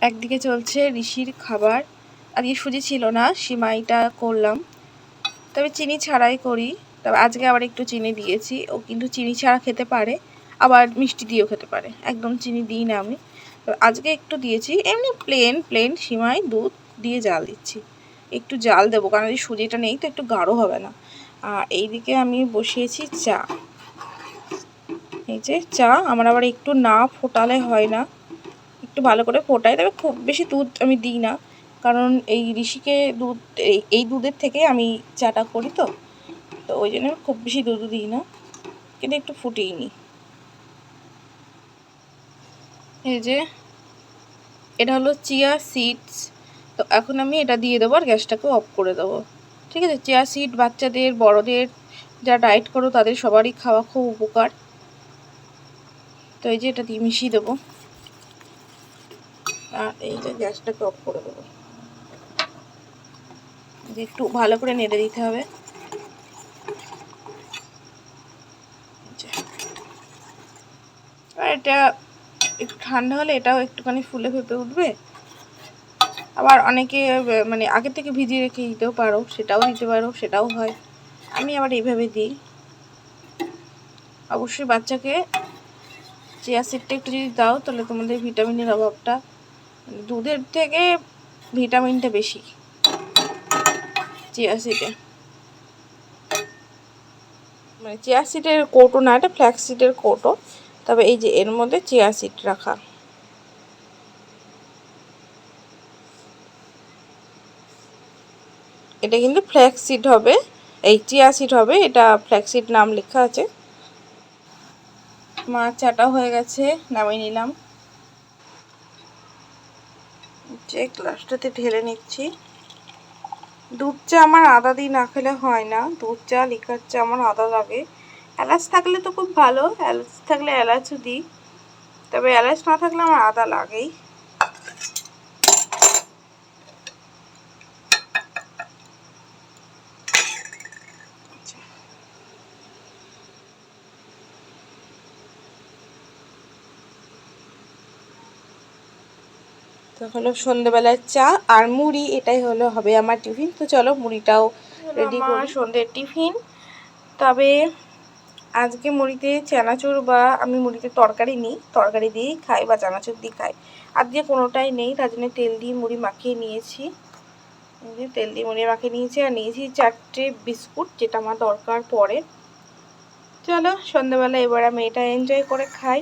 একদিকে চলছে ঋষির খাবার, আজকে সুজি ছিল না, সিমাইটা করলাম। তবে চিনি ছাড়াই করি। তবে আজকে আবার একটু চিনি দিয়েছি। ও কিন্তু চিনি ছাড়া খেতে পারে, আবার মিষ্টি দিয়েও খেতে পারে। একদম চিনি দিই না আমি। তো আজকে একটু দিয়েছি। এমনি প্লেন প্লেন সিমাই, দুধ দিয়ে জাল দিচ্ছি। একটু জাল দেবো, কারণ এই সুজিটা নেই তো একটু গাঢ় হবে না। আর এইদিকে আমি বসিয়েছি চা। এই যে চা, আমার আবার একটু না ফোটালে হয় না। একটু ভালো করে ফোটাই, তবে খুব বেশি দুধ আমি দিই না। কারণ এই ঋষিকে দুধ, এই- দুধের থেকে আমি চাটা করি তো তো ওই জন্য খুব বেশি দুধ দিই না, কিন্তু একটু ফুটিয়ে নিই। এই যে, এটা হলো চিয়া সিডস, তো এখন আমি এটা দিয়ে দেবো আর গ্যাসটাকে অফ করে দেবো। ঠিক আছে, চিয়া সিড বাচ্চাদের, বড়দের যারা ডায়েট করো তাদের সবারই খাওয়া খুব উপকার। তো এই যে এটা দিয়ে মিশিয়ে দেবো। আর এই যে গ্যাসটাকে অফ করে দেবো। একটু ভালো করে নেড়ে দিতে হবে। আর এটা একটু ঠান্ডা হলে এটাও একটুখানি ফুলে ফেপে উঠবে। আবার অনেকে মানে আগে থেকে ভিজিয়ে রেখে দিতেও পারো, সেটাও দিতে পারো, সেটাও হয়। আমি আবার এইভাবে দিই। অবশ্যই বাচ্চাকে চিয়া সিডটা একটু যদি দাও, তাহলে তোমাদের ভিটামিনের অভাবটা দুধের থেকে ভিটামিনটা বেশি। চিয়া মানে চিয়া সিডের কৌটো না, এটা ফ্ল্যাক্স সিডের কৌটো। তবে এই যে এর মধ্যে চিয়া রাখা। এটা কিন্তু ফ্ল্যাক্স সিড হবে। এই চিয়া হবে, এটা ফ্ল্যাক্স নাম লেখা আছে। মাছ চাটা হয়ে গেছে, নামিয়ে নিলাম। যে গ্লাসটাতে ঢেলে নিচ্ছি। দুধ চা আমার আদা দিয়ে না খেলে হয় না। দুধ চা লিকার চা আমার আদা লাগে। এলাচ থাকলে তো খুব ভালো। এলাচ থাকলে এলাচও দিই। তবে এলাচ না থাকলে আমার আদা লাগেই। তো হলো সন্ধেবেলার চা আর মুড়ি এটাই হলো হবে আমার টিফিন। তো চলো মুড়িটাও রেডি করি। সন্ধ্যের টিফিন। তবে আজকে মুড়িতে চানাচুর বা আমি মুড়িতে তরকারি নিই তরকারি দিয়েই খাই বা চানাচুর দিয়ে খাই। আর দিয়ে কোনোটাই নেই তার জন্য তেল দিয়ে মুড়ি মাখিয়ে নিয়েছি। তেল দিয়ে মুড়ি মাখিয়ে নিয়েছি আর নিয়েছি চারটে বিস্কুট যেটা আমার দরকার পড়ে। চলো সন্ধ্যাবেলা এবার আমি এটা এনজয় করে খাই।